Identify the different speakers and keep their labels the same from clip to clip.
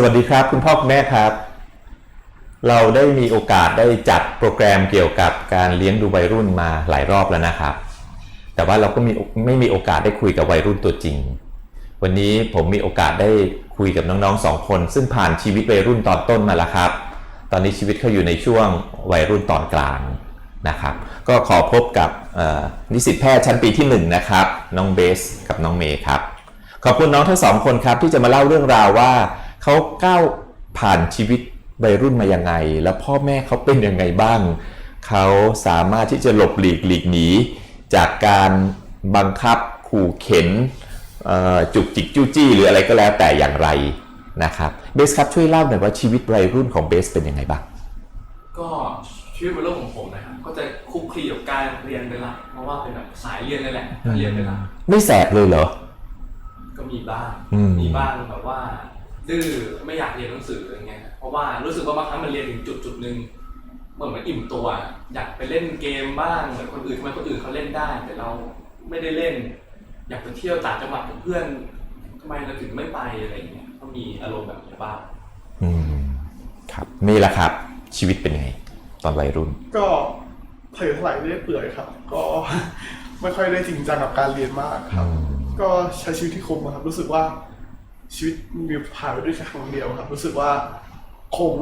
Speaker 1: สวัสดีครับ คุณพ่อคุณแม่ครับ เราได้มีโอกาสได้จัดโปรแกรมเกี่ยวกับการเลี้ยงดูวัยรุ่นมาหลายรอบแล้วนะครับ แต่ว่าเราก็มีไม่มีโอกาสได้คุยกับวัยรุ่นตัวจริง วันนี้ผมมีโอกาสได้คุยกับน้องๆสองคน ซึ่งผ่านชีวิตวัยรุ่นตอนต้นมาแล้วครับ ตอนนี้ชีวิตเขาอยู่ในช่วงวัยรุ่นตอนกลางนะครับ ก็ขอพบกับนิสิตแพทย์ชั้นปีที่หนึ่งนะครับน้องเบสกับน้องเมย์ครับขอบคุณน้องทั้งสองคนครับที่จะมาเล่าเรื่องราวว่า เขาก้าวผ่านชีวิตวัยรุ่นมายังไง แล้วพ่อแม่เขาเป็นยังไงบ้าง เขาสามารถที่จะหลบหลีกหลีกหนีจากการบังคับขู่เข็นเอ่อจุกจิกจู้จี้หรืออะไรก็แล้วแต่อย่างไรนะครับเบสครับช่วยเล่าหน่อยว่าชีวิตวัยรุ่นของเบสเป็นยังไงบ้าง
Speaker 2: ก็ชีวิตวัยรุ่นของผมนะครับก็จะคลุกคลีกับการเรียนเป็นหลักเพราะว่าเป็นแบบสายเรียนเลยแหละเรียนเป็นหลัก
Speaker 1: ไม่แสบเลยเหรอ
Speaker 2: ก็มีบ้าง
Speaker 1: อืม
Speaker 2: มีบ้างแบบว่า ดื้อไม่อยากเรียนหนังสืออะไรเงี้ยเพราะว่ารู้สึกว่าบางครั้งมันเรียนถึงจุดจุดๆหนึ่งเหมือนมันอิ่มตัว อยากไปเล่นเกมบ้างเหมือนคนอื่นทำไมคนอื่นเขาเล่นได้ แต่เราไม่ได้เล่น อยากไปเที่ยวต่างจังหวัดกับเพื่อนทำไมเราถึงไม่ไปอะไรเงี้ยก็มีอารมณ์แบบนี้บ้าง
Speaker 1: อืมครับนี่แหละครับ ชีวิตเป็นยังไง ตอนวัยรุ่น
Speaker 3: ก็เผลอถลายเรื่อยเปื่อยครับ ก็ไม่ค่อยได้จริงจังกับการเรียนมากครับ ก็ใช้ชีวิตที่คุ้มอะครับรู้สึกว่า ชีวิตมีผ่านไปด้วยแค่ครั้งเดียวครับ รู้สึกว่าคง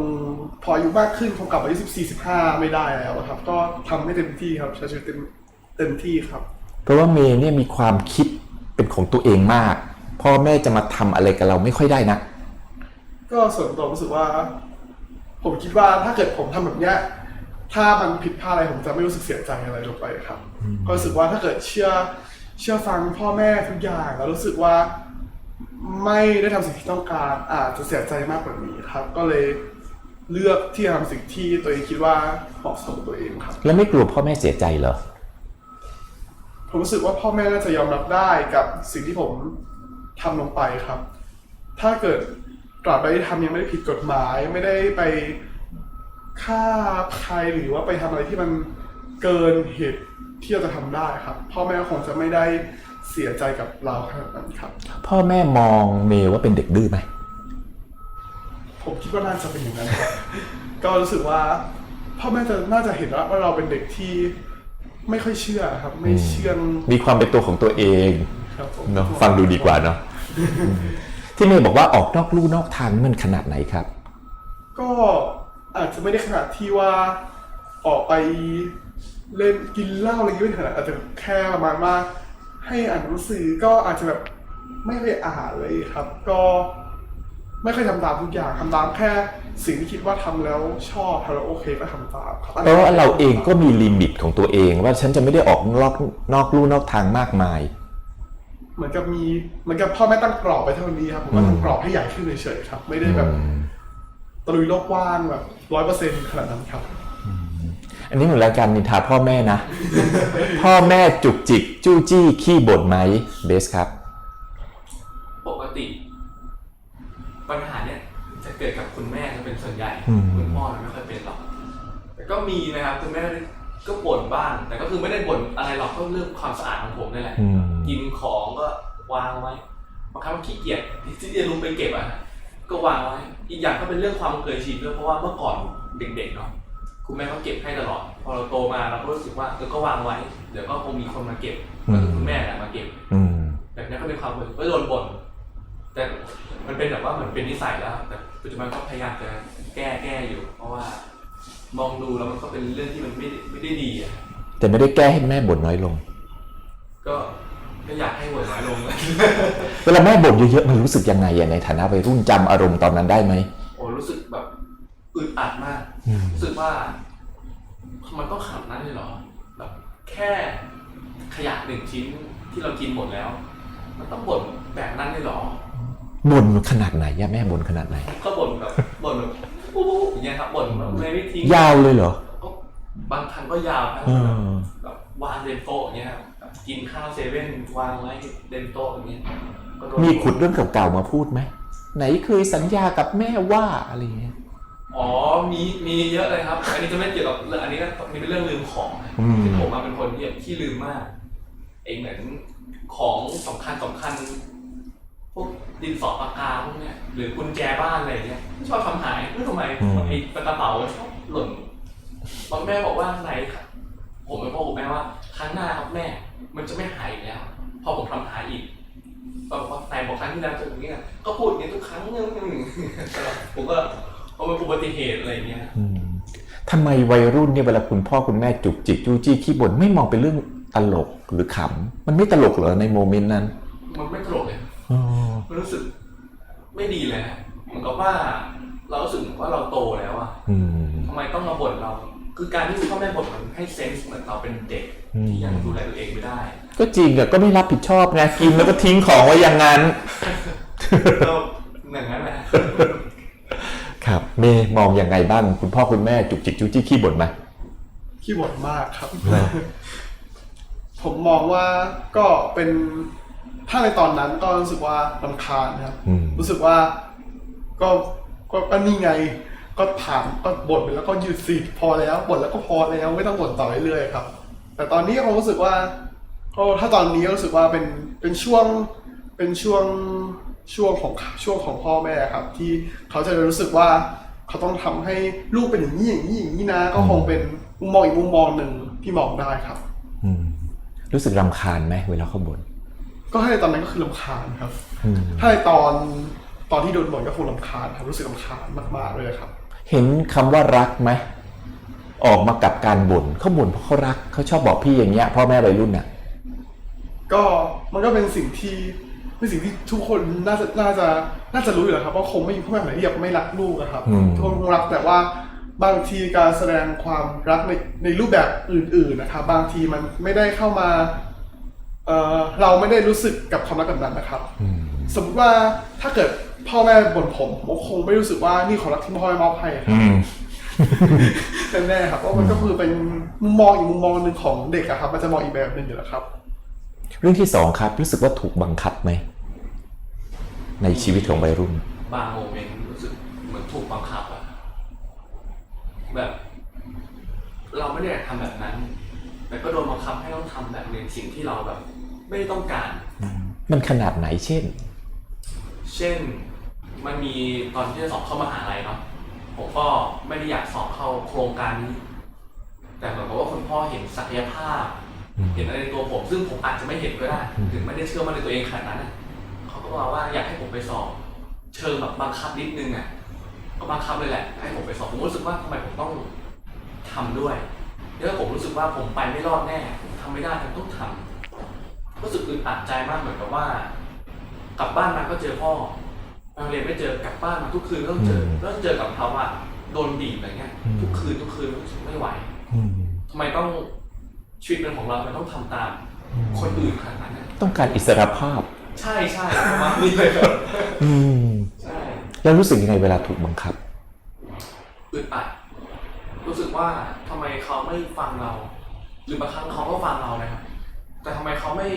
Speaker 3: พออายุมากขึ้นคงกลับมาที่สิบสี่สิบห้าไม่ได้แล้วอะครับ ก็ทำให้เต็มที่ครับใช้ชีวิตเต็มเต็มที่ครับ
Speaker 1: เพราะว่าเมย์เนี่ยมีความคิดเป็นของตัวเองมาก พ่อแม่จะมาทำอะไรกับเราไม่ค่อยได้นะ
Speaker 3: ก็ส่วนตัวรู้สึกว่า ผมคิดว่าถ้าเกิดผมทำแบบเนี้ยถ้ามันผิดพลาดอะไรผมจะไม่รู้สึกเสียใจอะไรลงไปครับ ก็รู้สึกว่าถ้าเกิดเชื่อเชื่อฟังพ่อแม่ทุกอย่างแล้วรู้สึกว่า ไม่ได้ทำสิ่งที่ต้องการอาจจะเสียใจมากกว่านี้ครับ ก็เลยเลือกที่จะทำสิ่งที่ตัวเองคิดว่าเหมาะสมกับตัวเองครับ
Speaker 1: แล้วไม่กลัวพ่อแม่เสียใจเหรอ
Speaker 3: ผมรู้สึกว่าพ่อแม่น่าจะยอมรับได้กับสิ่งที่ผมทำลงไปครับ ถ้าเกิดตราบใดที่ทำยังไม่ได้ผิดกฎหมายไม่ได้ไปฆ่าใครหรือว่าไปทำอะไรที่มันเกินเหตุที่เราจะทำได้ครับ พ่อแม่คงจะไม่ได้ เสียใจกับเราขนาดนั้นครับ
Speaker 1: พ่อแม่มองเมย์ว่าเป็นเด็กดื้อไหม
Speaker 3: ผมคิดว่าน่าจะเป็นอย่างนั้นครับ ก็รู้สึกว่าพ่อแม่จะน่าจะเห็นว่าเราเป็นเด็กที่ไม่ค่อยเชื่อครับ ไม่เชื่อง
Speaker 1: มีความเป็นตัวของตัวเอง
Speaker 3: ครับผม
Speaker 1: เนาะฟังดูดีกว่าเนาะที่เมย์บอกว่าออกนอกลู่นอกทางนี่มันขนาดไหนครับ
Speaker 3: ก็อาจจะไม่ได้ขนาดที่ว่าออกไปเล่นกินเหล้าอะไรอย่างเงี้ยไม่ขนาดอาจจะแค่ประมาณว่า ให้อ่านหนังสือก็อาจจะแบบไม่เคยอ่านเลยครับ ก็ไม่เคยทำตามทุกอย่างทำตามแค่สิ่งที่คิดว่าทำแล้วชอบทำแล้วโอเคก็ทำตามครับ
Speaker 1: เพราะว่าเราเองก็มีลิมิตของตัวเอง ว่าฉันจะไม่ได้ออกนอกนอกลู่นอกทางมากมาย
Speaker 3: เหมือนกับมีเหมือนกับพ่อแม่ตั้งกรอบไปเท่านี้ครับผมก็ทำกรอบให้ใหญ่ขึ้นเฉยๆครับ ไม่ได้แบบตะลุยโลกกว้างแบบร้อยเปอร์เซ็นต์ขนาดนั้นครับ
Speaker 1: อันนี้เหมือนรายการนินทาพ่อแม่นะ พ่อแม่จุกจิก จู้จี้ขี้บ่นไหมเบสครับ
Speaker 2: ปกติ ปัญหาเนี่ยจะเกิดกับคุณแม่จะเป็นส่วนใหญ่
Speaker 1: อืม
Speaker 2: คุณพ่อไม่ค่อยเป็นหรอก แต่ก็มีนะครับคุณแม่ก็บ่นบ้าง แต่ก็คือไม่ได้บ่นอะไรหรอกก็เรื่องความสะอาดของผมนี่แหละ
Speaker 1: อืม
Speaker 2: กินของก็วางไว้บางครั้งขี้เกียจที่จะลงไปเก็บอะ ก็วางไว้ อีกอย่างก็เป็นเรื่องความเคยชินด้วยเพราะว่าเมื่อก่อนเด็กๆเนาะ คุณแม่เขาเก็บให้ตลอด พอเราโตมาเราก็รู้สึกว่าเออก็วางไว้ เดี๋ยวก็คงมีคนมาเก็บก็คือคุณแม่แหละมาเก็บ
Speaker 1: อืม
Speaker 2: แบบนี้ก็เป็นความเคยก็โดนบ่นแต่มันเป็นแบบว่าเหมือนเป็นนิสัยแล้ว แต่ปัจจุบันก็พยายามจะแก้แก้อยู่ เพราะว่ามองดูแล้วมันก็เป็นเรื่องที่มันไม่ได้ไม่ได้ดีอะ
Speaker 1: แต่ไม่ได้แก้ให้แม่บ่นน้อยลง
Speaker 2: ก็ก็อยากให้บ่นน้อยลงเลย
Speaker 1: เวลาแม่บ่นเยอะๆมันรู้สึกยังไงอะในฐานะวัยรุ่นจำอารมณ์ตอนนั้นได้ไหม
Speaker 2: โอ้รู้สึกแบบอึดอัดมาก
Speaker 1: อืม
Speaker 2: รู้สึกว่า มันต้องขนาดนั้นเลยเหรอแบบแค่ขยะหนึ่งชิ้นที่เรากินหมดแล้ว มันต้องบ่นแบบนั้นเลยเหรอ
Speaker 1: บ่นขนาดไหนอะแม่บ่นขนาดไหน
Speaker 2: ก็บ่นแบบบ่นแบบปุ๊บอย่างเงี้ยครับบ่นแบบไม่ทิ้ง
Speaker 1: ยาวเลยเหรอ
Speaker 2: ก็บางครั้งก็ยาวนะ
Speaker 1: เออ
Speaker 2: แบบวางเดนโต๊ะอย่างเงี้ยครับแบบกินข้าวเซเว่นวางไว้เดนโต๊ะอย่างเงี้ยก็โดน
Speaker 1: มีขุดเรื่องเก่าๆมาพูดไหมไหนเคยสัญญากับแม่ว่าอะไรเงี้ย
Speaker 2: อ๋อ มีมีเยอะเลยครับ อันนี้จะไม่เกี่ยวกับเรื่องอันนี้ก็มีเป็นเรื่องลืมของนะ
Speaker 1: อืม
Speaker 2: คือผมมาเป็นคนที่ที่ลืมมากเองเหมือนของสำคัญสำคัญ พวกดินสอปากกาพวกเนี้ยหรือกุญแจบ้านอะไรเงี้ยชอบทำหายไม่รู้ทำไม
Speaker 1: อืม
Speaker 2: ไอ้กระเป๋าชอบหล่นตอนแม่บอกว่าไหนครับผมไปพ่อผมแม่ว่าครั้งหน้าครับแม่ มันจะไม่หายอีกแล้ว พอผมทำหายอีกบอกว่าไหนบอกครั้งที่แล้วเจออย่างนี้ยก็พูดอย่างนี้ทุกครั้งนึงผมก็ เอาเป็นอุบัติเหตุอะไรอย่างเงี้ย
Speaker 1: อืมทำไมวัยรุ่นเนี่ยเวลาคุณพ่อคุณแม่จุกจิกจู้จี้ขี้บ่นไม่มองเป็นเรื่องตลกหรือขำมันไม่ตลกเหรอในโมเมนต์นั้น
Speaker 2: มันไม่ตลกเลย
Speaker 1: อ๋อ
Speaker 2: มันรู้สึกไม่ดีเลยนะเหมือนกับว่า เรารู้สึกเหมือนว่าเราโตแล้วอะ
Speaker 1: อืม
Speaker 2: ทำไมต้องมาบ่นเรา คือการที่พ่อแม่บ่นมันให้เซนส์เหมือนเราเป็นเด็ก
Speaker 1: อืม
Speaker 2: ที่ยังดูแลตัวเองไม่ได้
Speaker 1: ก็จริงอะก็ไม่รับผิดชอบไงกินแล้วก็ทิ้งของไว้อย่างนั้น
Speaker 2: ก็อย่างนั้นแหละ
Speaker 1: ครับเมย์มองยังไงบ้าง คุณพ่อคุณแม่จุกจิกจู้จี้ขี้บ่นไหม
Speaker 3: ขี้บ่นมากครับ
Speaker 1: เหรอ
Speaker 3: ผมมองว่าก็เป็นถ้าในตอนนั้นก็รู้สึกว่าลำคาญนะครับ
Speaker 1: อืม
Speaker 3: รู้สึกว่าก็ก็ก็นี่ไง ก็ถามก็บ่นไปแล้วก็หยุดสิพอแล้วบ่นแล้วก็พอแล้วไม่ต้องบ่นต่อเรื่อยๆครับ แต่ตอนนี้ผมรู้สึกว่าก็ถ้าตอนนี้ก็รู้สึกว่าเป็นเป็นช่วงเป็นช่วง ช่วงของช่วงของพ่อแม่ครับ ที่เขาจะรู้สึกว่าเขาต้องทำให้ลูกเป็นอย่างนี้อย่างนี้อย่างนี้นะ ก็คงเป็นมุมมองอีกมุมมองหนึ่งที่มองได้ครับ
Speaker 1: อืมรู้สึกรำคาญไหมเวลาเขาบ่น
Speaker 3: ก็ให้ในตอนนั้นก็คือลำคาญครับ
Speaker 1: อืม
Speaker 3: ถ้าในตอนตอนที่โดนบ่นก็คงลำคาญครับรู้สึกลำคาญมากๆเลยครับ
Speaker 1: เห็นคำว่ารักไหมออกมากับการบ่นเขาบ่นเพราะเขารักเขาชอบบอกพี่อย่างเงี้ยพ่อแม่วัยรุ่นน่ะ
Speaker 3: ก็มันก็เป็นสิ่งที่ เป็นสิ่งที่ทุกคนน่าจะน่าจะน่าจะรู้อยู่แล้วครับว่าคงไม่มีพ่อแม่คนไหนที่อยากไม่รักลูกนะครับ
Speaker 1: อืม
Speaker 3: ทุกคนคงรักแต่ว่าบางทีการแสดงความรักในในรูปแบบอื่น ๆนะครับ บางทีมันไม่ได้เข้ามาเอ่อเราไม่ได้รู้สึกกับความรักแบบนั้นนะครับ
Speaker 1: อืม
Speaker 3: สมมติว่าถ้าเกิดพ่อแม่บ่นผมผมก็คงไม่รู้สึกว่านี่ของรักที่พ่อแม่มอบให้ครับ
Speaker 1: อืม
Speaker 3: แน่ๆครับเพราะมันก็คือเป็นมุมมองอีกมุมมองหนึ่งของเด็กอะครับ มันจะมองอีกแบบหนึ่งอยู่แล้วครับ
Speaker 1: เรื่องที่สองครับรู้สึกว่าถูกบังคับไหม ในชีวิตของวัยรุ่น
Speaker 2: บางโมเมนต์รู้สึกเหมือนถูกบังคับอะแบบ เราไม่ได้อยากทำแบบนั้น แต่ก็โดนบังคับให้ต้องทำแบบในสิ่งที่เราแบบ ไม่ได้ต้องการ
Speaker 1: มันขนาดไหนเช่น
Speaker 2: เช่นมันมีตอนที่จะสอบเข้ามหาลัยเนาะผมก็ไม่ได้อยากสอบเข้าโครงการนี้ แต่เหมือนกับว่าคุณพ่อเห็นศักยภาพ
Speaker 1: อืม
Speaker 2: เห็นอะไรในตัวผม ซึ่งผมอาจจะไม่เห็นก็ได้
Speaker 1: อืม
Speaker 2: ถึงไม่ได้เชื่อมั่นในตัวเองขนาดนั้นนะเขาก็บอกว่าอยากให้ผมไปสอบ เชิงแบบบังคับนิดนึงอะก็บังคับเลยแหละ ให้ผมไปสอบ ผมรู้สึกว่าทำไมผมต้องทำด้วยแล้วผมรู้สึกว่าผมไปไม่รอดแน่ผมทำไม่ได้ผมต้องทำรู้สึกอึดอัดใจมากเหมือนกับว่า กลับบ้านมาก็เจอพ่อไปโรงเรียนไม่เจอกลับบ้านมาทุกคืนก็ต้องเจอ
Speaker 1: อืม
Speaker 2: ก็ต้องเจอกับเขาว่าโดนบีบอะไรเงี้ย
Speaker 1: อืม
Speaker 2: ทุกคืนทุกคืนรู้สึกไม่ไหว
Speaker 1: อืม
Speaker 2: ทำไมต้อง ชีวิตเป็นของเราทำไมต้องทำตาม คนอื่นขนาดนั้นน่ะ
Speaker 1: ต้องการอิสรภาพ
Speaker 2: ใช่ใช่ประมาณนี้เลยครับ
Speaker 1: อืม
Speaker 2: ใช่
Speaker 1: แล้วรู้สึกยังไงเวลาถูกบังคับ
Speaker 2: อึดอัดรู้สึกว่าทำไมเขาไม่ฟังเรา หรือบางครั้งเขาก็ฟังเรานะครับ แต่ทำไมเขาไม่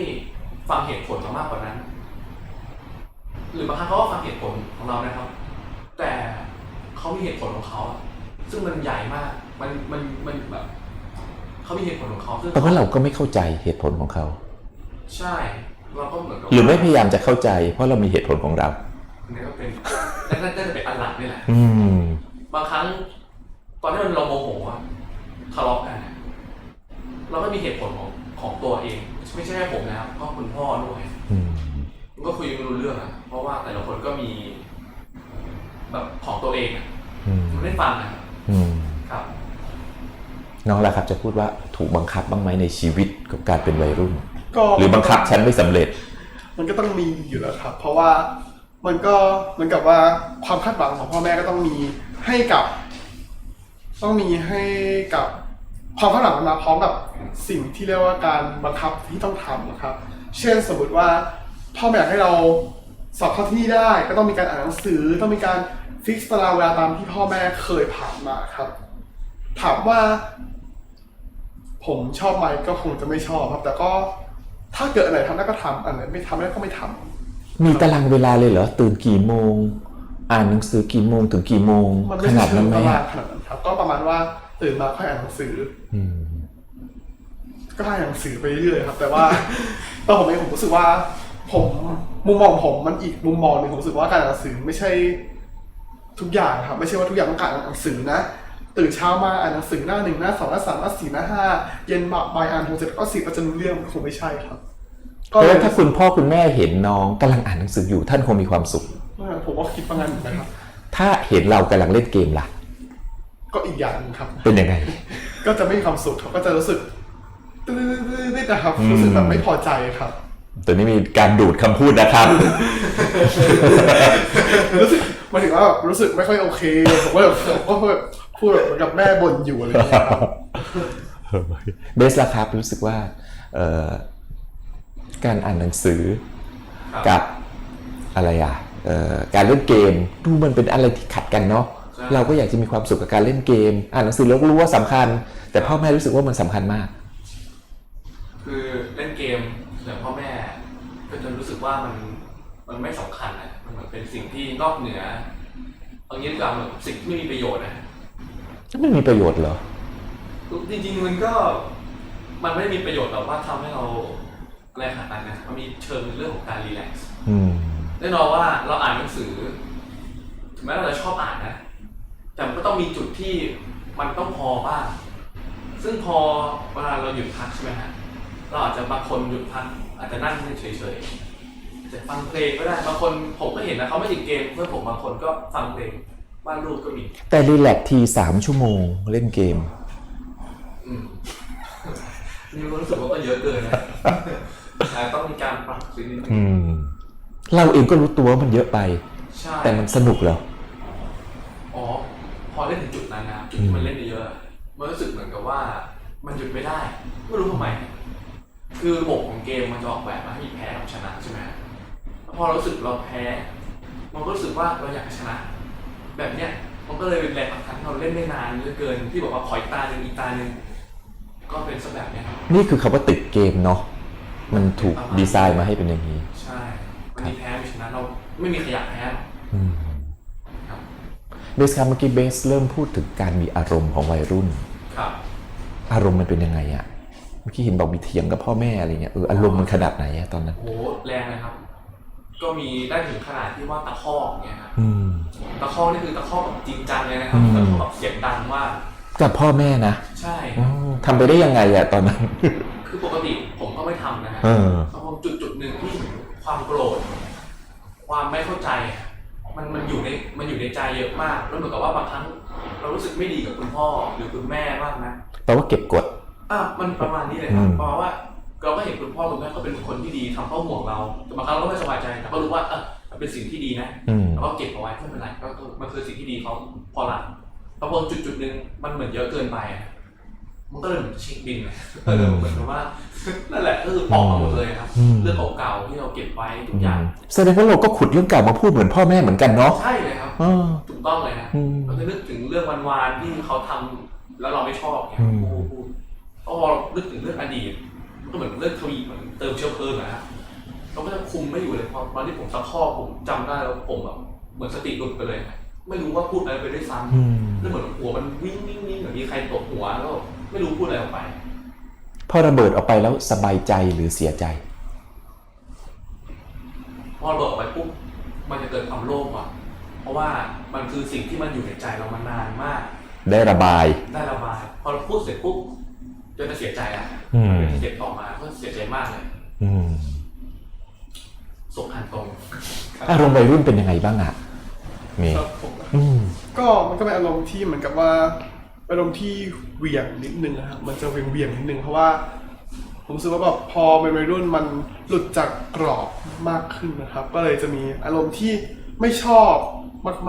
Speaker 2: ฟังเหตุผลเรามากกว่านั้น หรือบางครั้งเขาก็ฟังเหตุผลของเรานะครับ แต่เขามีเหตุผลของเขาอะซึ่งมันใหญ่มาก มันมันมันแบบ เขามีเหตุผลของเขาซึ่ง
Speaker 1: แต่ว่าเราก็ไม่เข้าใจเหตุผลของเขา
Speaker 2: ใช่เราก็เหมือนกับ
Speaker 1: หรือไม่พ
Speaker 2: ว่ายา
Speaker 1: ยามจะเข้าใจ เพราะเรามีเหตุผลของเรา
Speaker 2: นี่ก็เป็นนั่นน่าจะเป็นอันหลักนี่แหละ
Speaker 1: อืม
Speaker 2: บางครั้ง ตอนที่มันเราโมโหอะทะเลาะกันอะเราก็มีเหตุผลของของตัวเอง ไม่ใช่แค่ผมนะครับก็คุณพ่อด้วย
Speaker 1: อืม
Speaker 2: มันก็คุยไม่รู้เรื่องอะเพราะว่าแต่ละคนก็มี แบบของตัวเองอะ
Speaker 1: อืม
Speaker 2: มันไม่ฟังนะครับ
Speaker 1: อืม
Speaker 2: ครับ
Speaker 1: น้องล่ะครับจะพูดว่าถูกบังคับบ้างไหมในชีวิตกับการเป็นวัยรุ่น
Speaker 3: ก็
Speaker 1: หรือบังคับฉันไม่สำเร็จ
Speaker 3: มันก็ต้องมีอยู่แล้วครับ เพราะว่ามันก็เหมือนกับว่าความคาดหวังของพ่อแม่ก็ต้องมีให้กับ ต้องมีให้กับความคาดหวังมันมาพร้อมกับสิ่งที่เรียกว่าการบังคับที่ต้องทำนะครับ เช่นสมมติว่าพ่อแม่อยากให้เราสอบเข้าที่นี่ได้ก็ต้องมีการอ่านหนังสือ ต้องมีการฟิกซ์ตารางเวลาตามที่พ่อแม่เคยผ่านมาครับ ถามว่า ผมชอบไหมก็คงจะไม่ชอบครับ แต่ก็ถ้าเกิดอันไหนทำได้ก็ทำอันไหนไม่ทำได้ก็ไม่ทำ
Speaker 1: มีตารางเวลาเลยเหรอ ตื่นกี่โมง อ่านหนังสือกี่โมงถึงกี่โมง
Speaker 3: มัน
Speaker 1: ข
Speaker 3: ไม่
Speaker 1: นา
Speaker 3: ใช่
Speaker 1: ดนั้นไหม
Speaker 3: ประมา
Speaker 1: อะ
Speaker 3: ณขนาดนั้นครับ ก็ประมาณว่าตื่นมาค่อยอ่านหนังสือ
Speaker 1: อืม
Speaker 3: ก็อ่านหนังสือไปเรื่อยๆครับ แต่ว่า ตอนผมเองผมรู้สึกว่า ผมมุมมองผมมันอีกมุมมองหนึ่งผมรู้สึกว่าการอ่านหนังสือไม่ใช่ทุกอย่างครับ ไม่ใช่ว่าทุกอย่างต้องการอ่านหนังสือนะ ตื่นเช้ามาอ่านหนังสือหน้าหนึ่งหน้าสองหน้าสามหน้าสี่หน้าห้าเย็นมาบ่ายอ่านหกเจ็ดก็สิบก็จะรู้เรื่องคงไม่ใช่ครับ ก็
Speaker 1: เพราะ
Speaker 3: เลย
Speaker 1: ว่าถ้าคุณพ่อคุณแม่เห็นน้องกำลังอ่านหนังสืออยู่ท่านคงมีความสุข
Speaker 3: ผมว่าคิดว่างั้นเหมือนกันครับ
Speaker 1: ถ้าเห็นเรากำลังเล่นเกมล่ะ
Speaker 3: ก็อีกอย่างหนึงครับ
Speaker 1: เป็นยังไง
Speaker 3: ก็จะไม่มีความสุขครับก็จะรู้สึกตื้อๆๆๆนะครับรู้สึกแบบไม่พอใจครับ
Speaker 1: ตัวนี้มีการดูดคำพูดนะครับ
Speaker 3: รู้สึกหมายถึงว่ารู้สึกไม่ค่อยโอเคผมก็แบบผมก็แบบ พูดแบบเหมือนกับแม่บ่นอยู่อะไรอย่างเงี้ยครับ
Speaker 1: เบสล่ะครับรู้สึกว่าเอ่อการอ่านหนังสือ
Speaker 2: ครับ
Speaker 1: กับอะไรอะเอ่อการเล่นเกมดูมันเป็นอะไรที่ขัดกันเนาะ
Speaker 2: ใช่
Speaker 1: เราก็อยากจะมีความสุขกับการเล่นเกม อ่านหนังสือแล้วก็รู้ว่าสำคัญ แต่พ่อแม่รู้สึกว่ามันสำคัญมาก
Speaker 2: คือเล่นเกมแต่พ่อแม่ก็จะรู้สึกว่ามันมันไม่สำคัญนะมันเหมือนเป็นสิ่งที่นอกเหนือเอางี้ดีกว่าเหมือนสิ่งที่ไม่มีประโยชน์นะ
Speaker 1: ไม่มีประโยชน์เหรอ
Speaker 2: จริงๆมันก็มันไม่ได้มีประโยชน์แบบว่าทำให้เราอะไรขนาดนั้นนะมันมีเชิงเรื่องของการรีแลกซ์
Speaker 1: อืม
Speaker 2: แน่นอนว่าเราอ่านหนังสือ ถึงแม้เราจะชอบอ่านนะ แต่มันก็ต้องมีจุดที่มันต้องพอบ้าง ซึ่งพอเวลาเราหยุดพักใช่ไหมฮะเราอาจจะบางคนหยุดพักอาจจะนั่งเฉยๆจะฟังเพลงก็ได้บางคนผมก็เห็นนะเขาไม่ติดเกมเพื่อนผมบางคนก็ฟังเพลง วาดรูปก็มี
Speaker 1: แต่รีแลกซ์ทีสามชั่วโมงเล่นเกม
Speaker 2: อืมนี่รู้สึกว่าก็เยอะเกินนะแต่ต้องมีการปรับสิ่งนิดนึง
Speaker 1: อืม เราเองก็รู้ตัวว่ามันเยอะไป
Speaker 2: ใช่
Speaker 1: แต่มันสนุกเหรอ
Speaker 2: อ๋อ พอเล่นถึงจุดนั้นนะจุดที่มันเล่นเยอะๆมันรู้สึกเหมือนกับว่า มันหยุดไม่ได้ไม่รู้ทำไม คือระบบของเกมมันจะออกแบบมาให้มีแพ้กับชนะใช่ไหมแล้วพอเรารู้สึกเราแพ้ มันก็รู้สึกว่าเราอยากชนะ แบบเนี้ยมันก็เลยเป็นแรงผลักดันให้เราเล่นได้นานเหลือเกิน ที่บอกว่าขออีกตาหนึ่งอีกตาหนึ่งก็เป็นซะแบบเนี้ยครับ
Speaker 1: นี่คือคำว่าติดเกมเนาะมันถูกดีไซน์มาให้เป็นอย่างนี้
Speaker 2: ใช่มันมีแพ้มีชนะเราไม่มีขยะแพ้หรอก
Speaker 1: อืม
Speaker 2: ครับ
Speaker 1: เบสครับเมื่อกี้เบสเริ่มพูดถึงการมีอารมณ์ของวัยรุ่น
Speaker 2: ครับ
Speaker 1: อารมณ์มันเป็นยังไงอะเมื่อกี้เห็นบอกมีเถียงกับพ่อแม่อะไรเงี้ยเอออารมณ์มันขนาดไหนอะตอนนั้น
Speaker 2: โหแรงนะครับ ก็มีได้ถึงขนาดที่ว่าตะคอกอย่างเงี้ยครับ
Speaker 1: อืม
Speaker 2: ตะคอกนี่คือตะคอกแบบจริงจังเลยนะครับ
Speaker 1: อืม
Speaker 2: ตะคอกแบบเสียงดังมาก
Speaker 1: กับพ่อแม่นะ
Speaker 2: ใช่
Speaker 1: อ๋อทำไปได้ยังไงอะตอนนั้น
Speaker 2: คือปกติผมก็ไม่ทำนะฮะ
Speaker 1: เออ
Speaker 2: แต่พอจุดจุดหนึ่งที่ความโกรธ ความไม่เข้าใจอะมันมันอยู่ในมันอยู่ในใจเยอะมาก แล้วเหมือนกับว่าบางครั้ง เรารู้สึกไม่ดีกับคุณพ่อหรือคุณแม่บ้างนะ
Speaker 1: แปลว่าเก็บกด
Speaker 2: อะมันประมาณนี้เลยครับ
Speaker 1: อืม
Speaker 2: เพราะว่า เราก็เห็นคุณพ่อคุณแม่เขาเป็นคนที่ดีทำเพื่อห่วงเราแต่บางครั้งเราก็ไม่สบายใจแต่ก็รู้ว่าเออมันเป็นสิ่งที่ดีนะ
Speaker 1: อืม
Speaker 2: แล้วก็เก็บเอาไว้ไม่เป็นไรก็ก็มันคือสิ่งที่ดีเขาพอละพอพอจุดจุดหนึ่งมันเหมือนเยอะเกินไปอะมันก็เลยเหมือนเช็คบินอะเออเหมือนกับว่า นั่นแหละก็คือออกมาหมดเลยครับ
Speaker 1: อืม
Speaker 2: เรื่องเก่าๆที่เราเก็บไว้ทุกอย่าง
Speaker 1: แสดงว่าเราก็ขุดเรื่องเก่ามาพูดเหมือนพ่อแม่เหมือนกันเนาะ
Speaker 2: ใช่เลยครับ
Speaker 1: เออ
Speaker 2: ถูกต้องเลยฮะ
Speaker 1: อืม
Speaker 2: เราจะนึกถึงเรื่องวานๆที่เขาทำแล้วเราไม่ชอบเนี่ย
Speaker 1: อืม
Speaker 2: พูดพูดเพราะพอเรานึกถึงเรื่องอดีตมัน ก็เหมือนเรื่องทวีเหมือนเติมเชื้อเพลิงอะฮะเราก็จะคุมไม่อยู่เลยพอตอนที่ผมตะคอกผมจำได้แล้วผมแบบเหมือนสติหลุดไปเลยฮะไม่รู้ว่าพูดอะไรไปด้วยซ้ำ
Speaker 1: อืม
Speaker 2: แล้วเหมือนหัวมันวิ่งวิ่งวิ่งเหมือนมีใครตบหัวแล้วไม่รู้พูดอะไรออกไป
Speaker 1: พอระเบิดออกไปแล้วสบายใจหรือเสียใจ
Speaker 2: พอระเบิดออกไปปุ๊บมันจะเกิดความโลภอะ เพราะว่ามันคือสิ่งที่มันอยู่ในใจเรามานานมาก
Speaker 1: ได้ระบาย
Speaker 2: ได้ระบาย พอเราพูดเสร็จปุ๊บจะจะเสียใจอะ
Speaker 1: อืม
Speaker 2: เสียต่อมาก็เสียใจมากเลย
Speaker 1: อืม
Speaker 2: สุขหันตรง
Speaker 1: อารมณ์วัยรุ่นเป็นยังไงบ้างอะเมย์
Speaker 3: ครับผม
Speaker 1: อืม
Speaker 3: ก็มันก็เป็นอารมณ์ที่เหมือนกับว่าอารมณ์ที่เหวี่ยงนิดนึงนะครับมันจะเวียงเวียงๆนิดนึงเพราะว่า ผมรู้สึกว่าแบบพอเป็นวัยรุ่นมันหลุดจากกรอบมากขึ้นนะครับ ก็เลยจะมีอารมณ์ที่ไม่ชอบ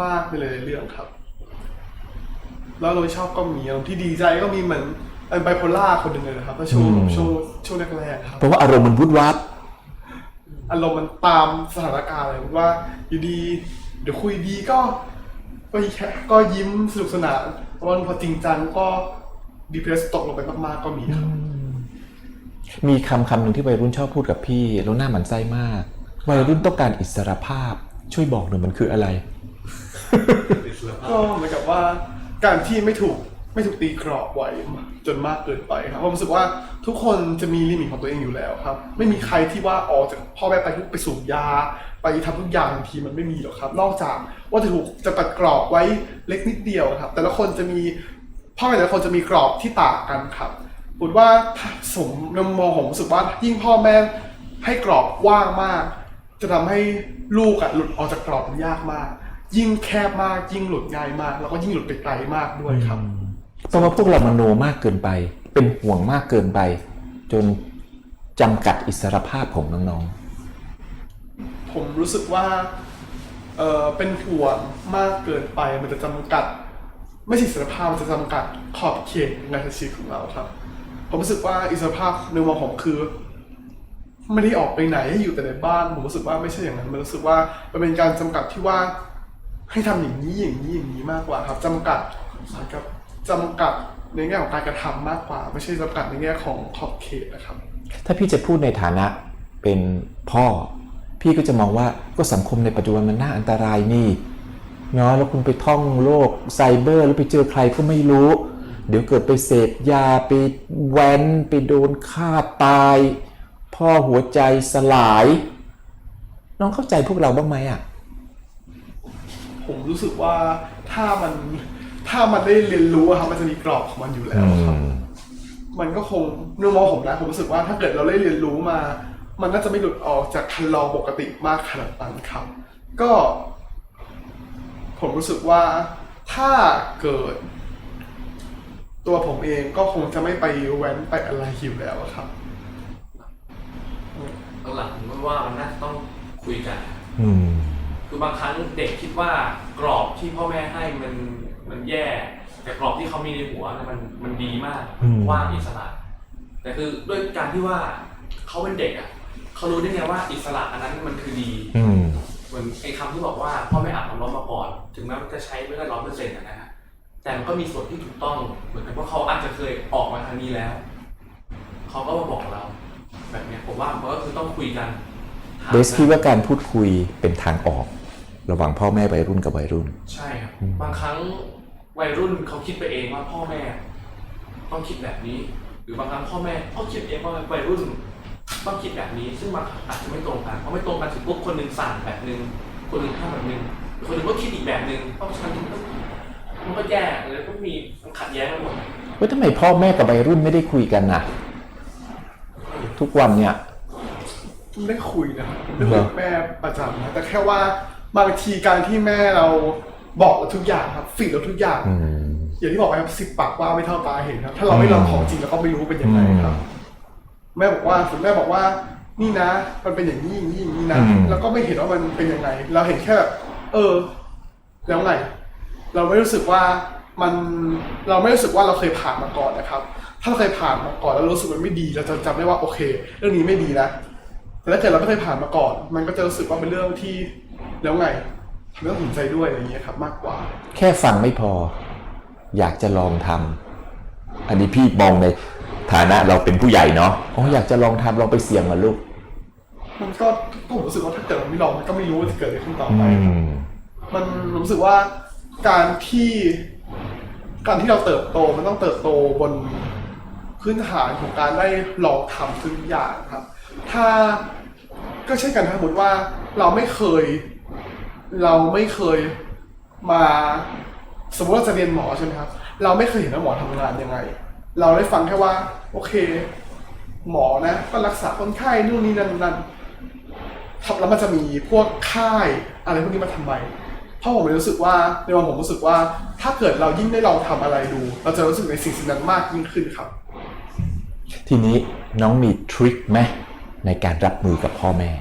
Speaker 3: มากๆไปเลยเรื่องครับ แล้วอารมณ์ที่ชอบก็มีอารมณ์ที่ดีใจก็มีเหมือน ไบโพล่าคนหนึ่งเลยนะครับก็ช่วง
Speaker 1: อืม
Speaker 3: ช่วงช่วงแรกๆครับ
Speaker 1: เพราะว่าอารมณ์มันวุดวับ
Speaker 3: อารมณ์มันตามสถานการณ์เลยว่าอยู่ดีเดี๋ยวคุยดีก็ก็แค่ก็ยิ้มสนุกสนานแต่วันพอจริงจังก็ดีเพรสตกลงไปมากๆก็มีครับ
Speaker 1: มีคำคำหนึ่งที่วัยรุ่นชอบพูดกับพี่แล้วหน้าหมันไส้มาก วัยรุ่นต้องการอิสรภาพ ช่วยบอกหน่อยมันคืออะไร
Speaker 3: ก็เหมือนกับว่าการที่ไม่ถูก ไม่ถูกตีกรอบไว้จนมากเกินไปครับผมรู้สึกว่าทุกคนจะมีลิมิตของตัวเองอยู่แล้วครับ ไม่มีใครที่ว่าออกจากพ่อแม่ไปทุกไปสูบยา ไปทำทุกอย่างทีมันไม่มีหรอกครับ นอกจากว่าจะถูกจะตัดกรอบไว้เล็กนิดเดียวครับ แต่ละคนจะมีพ่อแม่แต่ละคนจะมีกรอบที่ต่างกันครับผมว่าสมนมองผมรู้สึกว่ายิ่งพ่อแม่ให้กรอบว่างมาก จะทำให้ลูกอะหลุดออกจากกรอบมันยากมาก ยิ่งแคบมากยิ่งหลุดง่ายมาก แล้วก็ยิ่งหลุดไปไกลมากด้วยครับ
Speaker 1: เพราะว่าพวกเรามโนมากเกินไป เป็นห่วงมากเกินไป จนจำกัดอิสรภาพของน้องๆ
Speaker 3: ผมรู้สึกว่าเออเป็นห่วงมากเกินไปมันจะจำกัด ไม่ใช่อิสรภาพมันจะจำกัดขอบเขตในการใช้ชีวิตของเราครับ ผมรู้สึกว่าอิสรภาพในมุมมองผมคือไม่ได้ออกไปไหนให้อยู่แต่ในบ้านผมรู้สึกว่าไม่ใช่อย่างนั้นมันรู้สึกว่ามันเป็นการจำกัดที่ว่าให้ทำอย่างนี้อย่างนี้อย่างนี้มากกว่าครับจำกัดครับ จำกัดในแง่ของการกระทำมากกว่า ไม่ใช่จำกัดในแง่ของขอบเขตนะครับ
Speaker 1: ๆถ้าพี่จะพูดในฐานะเป็นพ่อ พี่ก็จะมองว่าก็สังคมในปัจจุบันมันน่าอันตรายนี่เนาะแล้วคุณไปท่องโลกไซเบอร์ แล้วไปเจอใครก็ไม่รู้ เดี๋ยวเกิดไปเสพยาไปแว้นไปโดนฆ่าตาย พ่อหัวใจสลาย น้องเข้าใจพวกเราบ้างไหมอะ
Speaker 3: ผมรู้สึกว่าถ้ามัน ถ้ามันได้เรียนรู้อะครับมันจะมีกรอบของมันอยู่แล้วครับ มันก็คงในมุมมองผมนะผมรู้สึกว่าถ้าเกิดเราได้เรียนรู้มา มันน่าจะไม่หลุดออกจากคันลองปกติมากขนาดนั้นครับ ก็ ผมรู้สึกว่าถ้าเกิด ตัวผมเองก็คงจะไม่ไปแว้นไปอะไรอยู่แล้วอะครับ
Speaker 2: หลังๆผมว่ามันน่าจะต้องคุยกัน
Speaker 1: อืม
Speaker 2: คือบางครั้งเด็กคิดว่ากรอบที่พ่อแม่ให้มัน มันแย่ แต่กรอบที่เขามีในหัวเนี่ยมันมันดีมาก
Speaker 1: อืม
Speaker 2: กว่างอิสระ แต่คือด้วยการที่ว่าเขาเป็นเด็กอะเขารู้ได้ไงว่าอิสระอันนั้นมันคือดี
Speaker 1: อืม
Speaker 2: เหมือนไอ้คำที่บอกว่าพ่อไม่อาบน้ำร้อนมาก่อน ถึงแม้มันจะใช้ไม่ได้ร้อยเปอร์เซ็นต์นะฮะแต่มันก็มีส่วนที่ถูกต้องเหมือนกับว่าเขาอาจจะเคยออกมาทางนี้แล้ว เขาก็มาบอกเรา แบบเนี้ยผมว่ามันก็คือต้องคุยกันหา
Speaker 1: เบสคิดว่าการพูดคุยเป็นทางออก ระหว่างพ่อแม่วัยรุ่นกับวัยรุ่น
Speaker 2: ใช่ครับบางครั้ง วัยรุ่นเขาคิดไปเองว่าพ่อแม่ ต้องคิดแบบนี้ หรือบางครั้งพ่อแม่เขาคิดเองว่าวัยรุ่นต้องคิดแบบนี้ ซึ่งมันอาจจะไม่ตรงกันเพราะไม่ตรงกันถึงปุ๊บคนหนึ่งสั่งแบบหนึ่งคนหนึ่งทำแบบหนึ่งอีกคนหนึ่งก็คิดอีกแบบหนึ่งเพราะฉะนั้นมันก็มันก็แย่เลยก็มีมันขัดแย้งกันหมด
Speaker 1: ว่าทำไมพ่อแม่กับวัยรุ่นไม่ได้คุยกันน่ะทุกวันเนี่ย
Speaker 3: ไม่ได้คุยนะครับผมได้คุยกับแม่ประจำนะแต่แค่ว่าบางทีการที่แม่เรา บอกเราทุกอย่างครับฟีดเราทุกอย่าง
Speaker 1: อืม
Speaker 3: อย่างที่บอกไปครับสิบปากว่าไม่เท่าตาเห็นครับ ถ้าเราไม่ลองของจริงเราก็ไม่รู้เป็นยังไงครับ แม่บอกว่าสุดแม่บอกว่า นี่นะ มันเป็นอย่างนี้อย่างนี้อย่างนี้นะ
Speaker 1: อืม
Speaker 3: แล้วก็ไม่เห็นว่ามันเป็นยังไง เราเห็นแค่แบบเออ แล้วไง เราไม่รู้สึกว่ามันเราไม่รู้สึกว่าเราเคยผ่านมาก่อนนะครับ ถ้าเราเคยผ่านมาก่อนแล้วรู้สึกมันไม่ดี เราจะจำได้ว่าโอเค เรื่องนี้ไม่ดีนะแต่ถ้าเกิดเราไม่เคยผ่านมาก่อน มันก็จะรู้สึกว่าเป็นเรื่องที่แล้วไง ทำให้ต้องตัดสินใจด้วยอะไรอย่างเงี้ยครับ มากกว่า
Speaker 1: แค่ฟังไม่พอ อยากจะลองทำอันนี้พี่มองในฐานะเราเป็นผู้ใหญ่เนาะอ๋ออยากจะลองทำลองไปเสี่ยงมาลูก
Speaker 3: มันก็ผมรู้สึกว่าถ้าเกิดเราไม่ลองมันก็ไม่รู้ว่าจะเกิดอะไรขึ้นต่อ
Speaker 1: อื
Speaker 3: ไปครับ
Speaker 1: ม
Speaker 3: มันรู้สึกว่าการที่การที่เราเติบโตมันต้องเติบโตบนพื้นฐานของการได้ลองทำทุกอย่างครับ ถ้าก็เช่นกันถ้าสมมติว่าเราไม่เคย เราไม่เคยมาสมมติว่าจะเรียนหมอใช่ไหมครับ เราไม่เคยเห็นว่าหมอทำงานยังไง เราได้ฟังแค่ว่า โอเค หมอนะ ก็รักษาคนไข้นู่นนี่นั่นนั่นครับแล้วมันจะมีพวกค่ายอะไรพวกนี้มาทำไมเพราะผมรู้สึกว่าในวันผมรู้สึกว่า ถ้าเกิดเรายิ่งได้ลองทำอะไรดู เราจะรู้สึกในสิ่งสิ่งนั้นมากยิ่งขึ้นครับ
Speaker 1: ทีนี้น้องมีทริคไหมในการรับมือกับพ่อแม่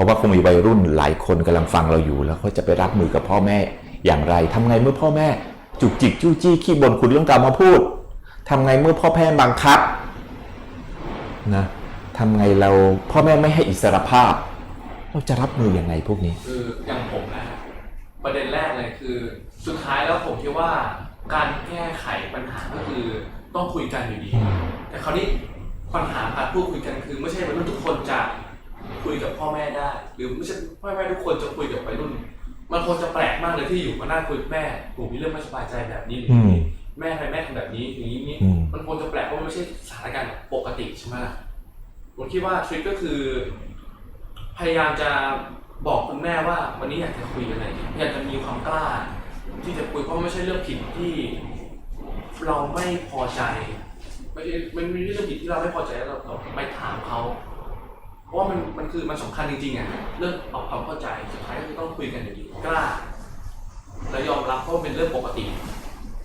Speaker 1: ราะว่าคงมีวัยรุ่นหลายคนกำลังฟังเราอยู่ แล้วเขาจะไปรับมือกับพ่อแม่อย่างไรทำไงเมื่อพ่อแม่ จุกจิกจู้จี้ขี้บ่นคุณเรื่องการมาพูดทำไงเมื่อพ่อแม่บังคับนะทำไงเราพ่อแม่ไม่ให้อิสรภาพ เราจะรับมืออยังไงพวกนี้
Speaker 2: คืออย่างผมนะประเด็นแรกเลยคือ สุดท้ายแล้วผมคิดว่า การแก้ไขปัญหาก็คือต้องคุยกันอยู่ดี แต่คราวนี้ปัญหาการพูดคุยกันคือ ไม่ใช่วัยรุ่นทุกคนจะ คุยกับพ่อแม่ได้ หรือไม่ใช่พ่อแม่ทุกคนจะคุยกับวัยรุ่น มันคงจะแปลกมากเลยที่อยู่มานั่งคุยกับแม่ผมมีเรื่องไม่สบายใจแบบนี้หรือ
Speaker 1: อืม
Speaker 2: แม่ทำไมแม่ทำแบบนี้อย่างนี้นี่
Speaker 1: อืม
Speaker 2: มันควรจะแปลกเพราะมันไม่ใช่สถานการณ์ปกติใช่ไหมล่ะผมคิดว่าทริคก็คือ พยายามจะบอกคุณแม่ว่า วันนี้อยากจะคุยอะไรอยากจะมีความกล้า ที่จะคุยเพราะมันไม่ใช่เรื่องผิดที่ เราไม่พอใจ ไม่ใช่มันไม่ใช่เรื่องผิดที่เราไม่พอใจแล้วเราเราไปถามเขา เพราะว่ามันมันคือมันสำคัญจริงๆอะเรื่องเอาความเข้าใจสุดท้ายก็คือต้องคุยกันอยู่ดีกล้า และยอมรับเพราะว่าเป็นเรื่องปกติ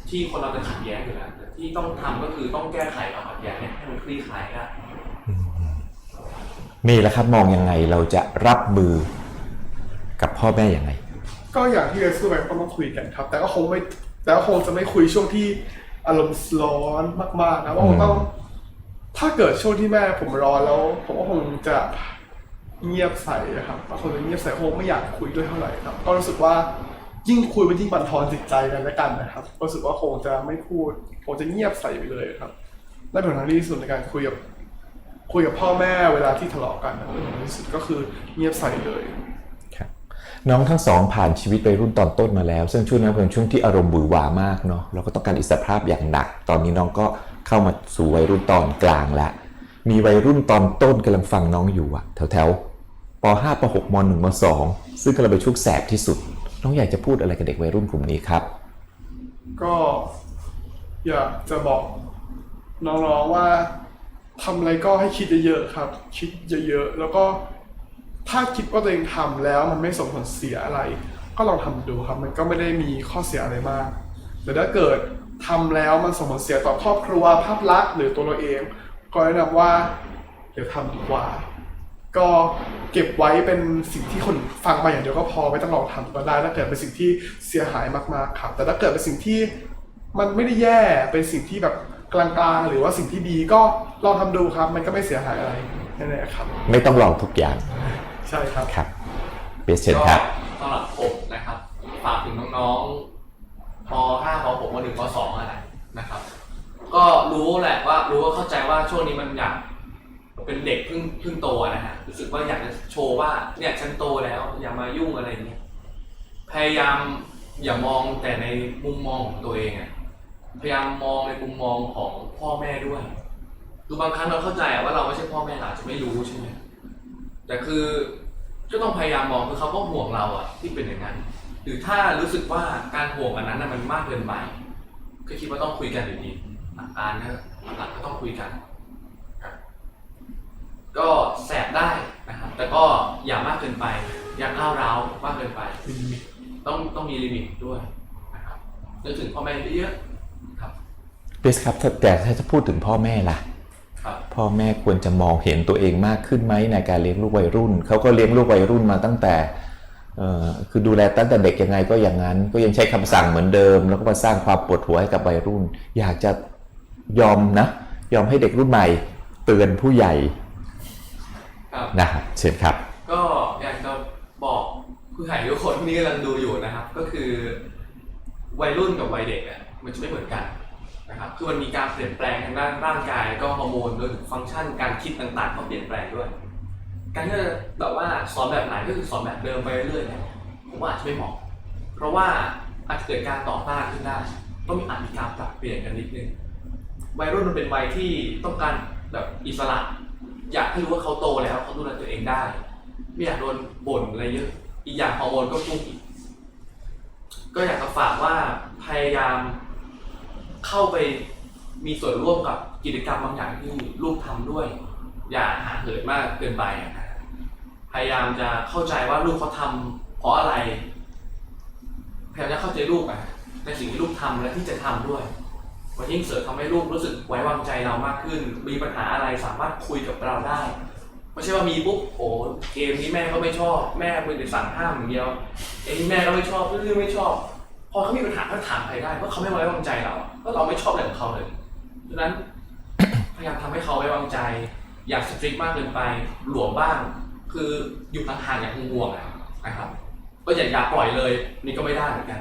Speaker 2: ที่คนเราจะขัดแย้งอยู่แล้วแต่ที่ต้องทำก็คือต้องแก้ไขความขัดแย้งเนี่ยให้มันคลี่คลายได้
Speaker 1: เมย์ละครับมองยังไงเราจะรับมือกับพ่อแม่ยังไง
Speaker 3: ก็อย่างที่เรสพูดไปก็ต้องคุยกันครับ แต่ก็คงไม่แต่ก็คงจะไม่คุยช่วงที่อารมณ์ร้อนมากๆนะว่าคงต้อง ถ้าเกิดช่วงที่แม่ผมร้อนแล้ว ผมก็คงจะเงียบใส่ครับก็คงจะเงียบใส่คงไม่อยากคุยด้วยเท่าไหร่ครับ ก็รู้สึกว่ายิ่งคุยมันยิ่งบั่นทอนจิตใจกันและกันนะครับรู้สึกว่าคงจะไม่พูดคงจะเงียบใส่ไปเลยครับและผลทางที่สุดในการคุยกับคุยกับพ่อแม่เวลาที่ทะเลาะกันนะผลทางที่สุดก็คือเงียบใส่เลย
Speaker 1: ครับน้องทั้งสองผ่านชีวิตวัยรุ่นตอนต้นมาแล้ว ซึ่งช่วงนั้นเป็นช่วงที่อารมณ์หวือหวามากเนาะเราก็ต้องการอิสรภาพอย่างหนัก ตอนนี้น้องก็ เข้ามาสู่วัยรุ่นตอนกลางแล้วมีวัยรุ่นตอนต้นกำลังฟังน้องอยู่อะแถวแถวๆป .5 ป .6 ม .1 ม .2 ซึ่งกำลังเป็นช่วงแสบที่สุด น้องอยากจะพูดอะไรกับเด็กวัยรุ่นกลุ่มนี้ครับ
Speaker 3: ก็อยากจะบอกน้องๆว่าทำอะไรก็ให้คิดเยอะๆครับ คิดเยอะๆแล้วก็ถ้าคิดว่าตัวเองทำแล้วมันไม่ส่งผลเสียอะไร ก็ลองทำดูครับ มันก็ไม่ได้มีข้อเสียอะไรมากแต่ถ้าเกิด ทำแล้วมันส่งผลเสียต่อครอบครัวภาพลักษณ์หรือตัวเราเอง ก็แนะนำว่าเดี๋ยวทำดีกว่า ก็เก็บไว้เป็นสิ่งที่คนฟังมาอย่างเดียวก็พอไม่ต้องลองทำก็ได้ถ้าเกิดเป็นสิ่งที่เสียหายมากๆครับ แต่ถ้าเกิดเป็นสิ่งที่มันไม่ได้แย่เป็นสิ่งที่แบบกลางๆ หรือว่าสิ่งที่ดีก็ลองทำดูครับ มันก็ไม่เสียหายอะไรแน่ๆครับ
Speaker 1: ไม่ต้องลองทุกอย่าง
Speaker 3: ใช่ครับ
Speaker 1: ครับเบสเชิญครับ
Speaker 2: ก็สำหรับผมนะครับฝากถึงน้องๆ ป .5 ป .6 ม .1 ป .2 อะไรนะครับ ก็รู้แหละว่ารู้ว่าเข้าใจว่าช่วงนี้มันอยากเป็นเด็กเพิ่งเพิ่งโตนะฮะรู้สึกว่าอยากจะโชว์ว่าเนี่ยฉันโตแล้วอย่ามายุ่งอะไรอย่างเงี้ยพยายามอย่ามองแต่ในมุมมองของตัวเองอะพยายามมองในมุมมองของพ่อแม่ด้วยคือบางครั้งเราเข้าใจว่าเราไม่ใช่พ่อแม่เราอาจจะไม่รู้ใช่ไหมแต่คือก็ต้องพยายามมองคือเขาก็ห่วงเราอะที่เป็นอย่างนั้น หรือถ้ารู้สึกว่าการห่วงอันนั้นน่ะมันมากเกินไปก็คิดว่าต้องคุยกันอยู่ดีหลักการนะหลักก็ต้องคุยกันครับก็แสบได้นะครับแต่ก็อย่ามากเกินไปอย่าก้าวร้าวมากเกินไป ต้องต้องมีลิมิตด้วยนะครับนึกถึงพ่อแม่เยอะๆครับ
Speaker 1: เบสครับถ้าแต่ถ้าจะพูดถึงพ่อแม่ล่ะ
Speaker 2: ครับ
Speaker 1: พ่อแม่ควรจะมองเห็นตัวเองมากขึ้นไหมในการเลี้ยงลูกวัยรุ่นเขาก็เลี้ยงลูกวัยรุ่นมาตั้งแต่เอ่อ คือดูแลตั้งแต่เด็กยังไงก็อย่างนั้น ก็ยังใช้คำสั่งเหมือนเดิม แล้วก็มาสร้างความปวดหัวให้กับวัยรุ่น อยากจะยอมนะ ยอมให้เด็กรุ่นใหม่เตือนผู้ใหญ่
Speaker 2: ครับ
Speaker 1: นะครับเชิญครับ
Speaker 2: ก็อยากจะบอกผู้ใหญ่ทุกคนที่กำลังดูอยู่นะครับ ก็คือวัยรุ่นกับวัยเด็กเนี่ยมันจะไม่เหมือนกันนะครับคือมันมีการเปลี่ยนแปลงทางด้านร่างกาย ก็ฮอร์โมนรวมถึงฟังก์ชันการคิดต่างๆก็เปลี่ยนแปลงด้วย การที่จะแบบว่าสอนแบบไหนก็คือสอนแบบเดิมไปเรื่อยๆเนี่ยผมว่าอาจจะไม่เหมาะ เพราะว่าอาจจะเกิดการต่อต้านขึ้นได้ ต้องมีอาจมีการปรับเปลี่ยนกันนิดนึงวัยรุ่นมันเป็นวัยที่ต้องการแบบอิสระ อยากให้รู้ว่าเขาโตแล้วเขาดูแลตัวเองได้ ไม่อยากโดนบ่นอะไรเยอะ อีกอย่างฮอร์โมนก็พุ่งอีก ก็อยากจะฝากว่าพยายามเข้าไปมีส่วนร่วมกับกิจกรรมบางอย่างที่ลูกทำด้วย อย่าหาเหินมากเกินไปอะนะ พยายามจะเข้าใจว่าลูกเขาทำเพราะอะไร พยายามจะเข้าใจลูกอะในสิ่งที่ลูกทำและที่จะทำด้วย มันยิ่งเสริมทำให้ลูกรู้สึกไว้วางใจเรามากขึ้น มีปัญหาอะไรสามารถคุยกับเราได้ไม่ใช่ว่ามีปุ๊บโอ้เกมนี้แม่ก็ไม่ชอบ แม่เป็นแต่สั่งห้ามอย่างเดียวไอ้นี่แม่ก็ไม่ชอบเรื่องไม่ชอบ พอเขามีปัญหาเขาถามใครได้เพราะเขาไม่ไว้วางใจเราเพราเราไม่ชอบอะไรของเขาเลยดังนั้นพยายามทำให้เขาไว้วางใจ อย่าสตริกมากเกินไปหลวมบ้าง คืออยู่ห่างๆอย่างห่วงๆอะนะครับ ก็อย่าอย่าปล่อยเลย นี่ก็ไม่ได้เหมือนกัน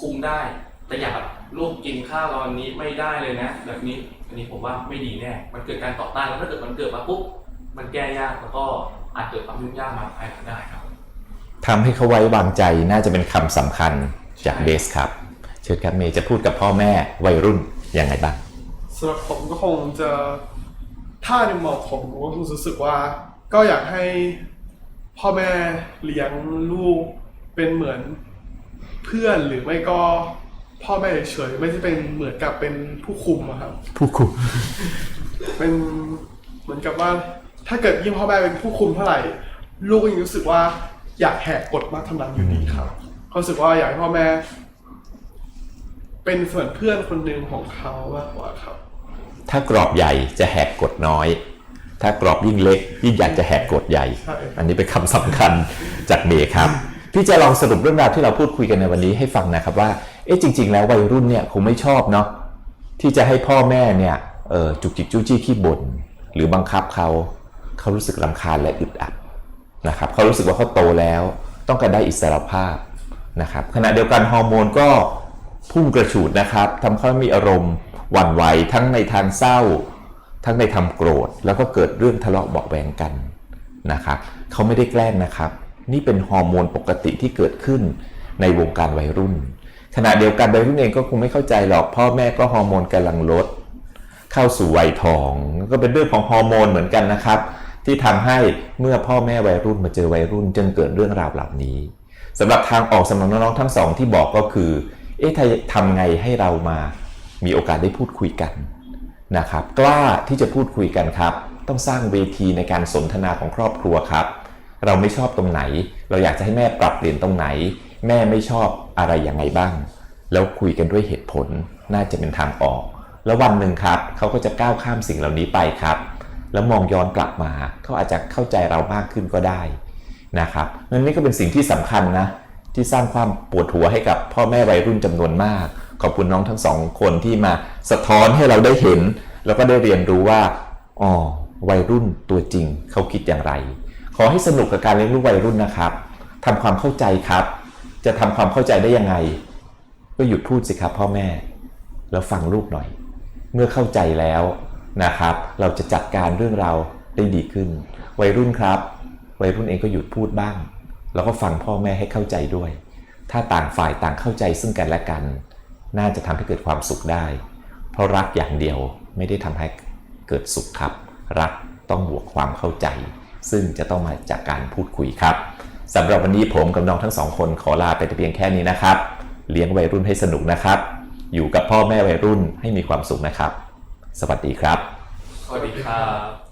Speaker 2: คุมได้ แต่อย่าแบบลูกกินข้าวเราอันนี้ไม่ได้เลยนะ แบบนี้อันนี้ผมว่าไม่ดีแน่ มันเกิดการต่อต้านแล้วถ้าเกิดมันเกิดมาปุ๊บมันแก้ยากแล้วก็อาจเกิดความยุ่งยากมาภายหลังได้ครับ
Speaker 1: ทำให้เขาไว้วางใจน่าจะเป็นคำสำคัญจาก
Speaker 2: ใช่
Speaker 1: เบสครับ เชิญครับเมย์จะพูดกับพ่อแม่วัยรุ่นยังไงบ้าง
Speaker 3: สำหรับผมก็คงจะถ้าในมุมมองผมผมก็คงรู้สึกว่า ก็อยากให้พ่อแม่เลี้ยงลูกเป็นเหมือนเพื่อนหรือไม่ก็พ่อแม่เฉยๆไม่ใช่เป็นเหมือนกับเป็นผู้คุมอะครับ
Speaker 1: ผู้คุม
Speaker 3: เป็นเหมือนกับว่า ถ้าเกิดยิ่งพ่อแม่เป็นผู้คุมเท่าไหร่ ลูกก็ยังรู้สึกว่าอยากแหกกฎมากเท่านั้นอยู่ดีครับเขารู้สึกว่าอยากให้พ่อแม่ เป็นส่วนเพื่อนคนหนึ่งของเขามากกว่าครับ
Speaker 1: ถ้ากรอบใหญ่จะแหกกฎน้อย ถ้ากรอบยิ่งเล็กยิ่งอยากจะแหกกฎใหญ่
Speaker 3: ใช่
Speaker 1: อันนี้เป็นคำสำคัญจากเมย์ครับ พี่จะลองสรุปเรื่องราวที่เราพูดคุยกันในวันนี้ให้ฟังนะครับว่า เอ๊ะจริง ๆ แล้ววัยรุ่นเนี่ยคงไม่ชอบเนาะที่จะให้พ่อแม่เนี่ยเออจุกจิกจู้จี้ขี้บ่นหรือบังคับเขาเขารู้สึกลำคาญและอึดอัดนะครับเขารู้สึกว่าเขาโตแล้วต้องการได้อิสรภาพนะครับขณะเดียวกันฮอร์โมนก็พุ่งกระฉูดนะครับทำให้เขามีอารมณ์หวั่นไหวทั้งในทางเศร้า ทั้งในทาโกรธแล้วก็เกิดเรื่องทะเลาะเบาแวงกันนะครับเขาไม่ได้แกล้งนะครับ นี่เป็นฮอร์โมนปกติที่เกิดขึ้นในวงการวัยรุ่น ขณะเดียวกันวัยรุ่นเองก็คงไม่เข้าใจหรอกพ่อแม่ก็ฮอร์โมนกำลังลด เข้าสู่วัยทอง ก็เป็นเรื่องของฮอร์โมนเหมือนกันนะครับ ที่ทำให้เมื่อพ่อแม่วัยรุ่นมาเจอวัยรุ่นจนเกิดเรื่องราวเหล่านี้สำหรับทางออกสำหรับน้องๆทั้งสองที่บอกก็คือ เอ๊ะทำไงให้เรามามีโอกาสได้พูดคุยกัน นะครับ กล้าที่จะพูดคุยกันครับ ต้องสร้างเวทีในการสนทนาของครอบครัวครับ เราไม่ชอบตรงไหน เราอยากจะให้แม่ปรับเปลี่ยนตรงไหน แม่ไม่ชอบอะไรยังไงบ้าง แล้วคุยกันด้วยเหตุผลน่าจะเป็นทางออก แล้ววันหนึ่งครับเขาก็จะก้าวข้ามสิ่งเหล่านี้ไปครับ แล้วมองย้อนกลับมาเขาอาจจะเข้าใจเรามากขึ้นก็ได้นะครับนั่นนี่ก็เป็นสิ่งที่สำคัญนะที่สร้างความปวดหัวให้กับพ่อแม่วัยรุ่นจำนวนมาก ขอบคุณน้องทั้งสองคนที่มาสะท้อนให้เราได้เห็น แล้วก็ได้เรียนรู้ว่าอ๋อวัยรุ่นตัวจริงเขาคิดอย่างไร ขอให้สนุกกับการเลี้ยงลูกวัยรุ่นนะครับทำความเข้าใจครับ จะทำความเข้าใจได้ยังไง ก็หยุดพูดสิครับพ่อแม่ แล้วฟังลูกหน่อย เมื่อเข้าใจแล้วนะครับ เราจะจัดการเรื่องเราได้ดีขึ้น วัยรุ่นครับ วัยรุ่นเองก็หยุดพูดบ้าง แล้วก็ฟังพ่อแม่ให้เข้าใจด้วย ถ้าต่างฝ่ายต่างเข้าใจซึ่งกันและกัน น่าจะทำให้เกิดความสุขได้ เพราะรักอย่างเดียวไม่ได้ทำให้เกิดสุขครับ รักต้องบวกความเข้าใจ ซึ่งจะต้องมาจากการพูดคุยครับสำหรับวันนี้ผมกับน้องทั้งสองคนขอลาไปแต่เพียงแค่นี้นะครับ เลี้ยงวัยรุ่นให้สนุกนะครับ อยู่กับพ่อแม่วัยรุ่นให้มีความสุขนะครับ สวัสดีครับ
Speaker 2: สวัสดีครับ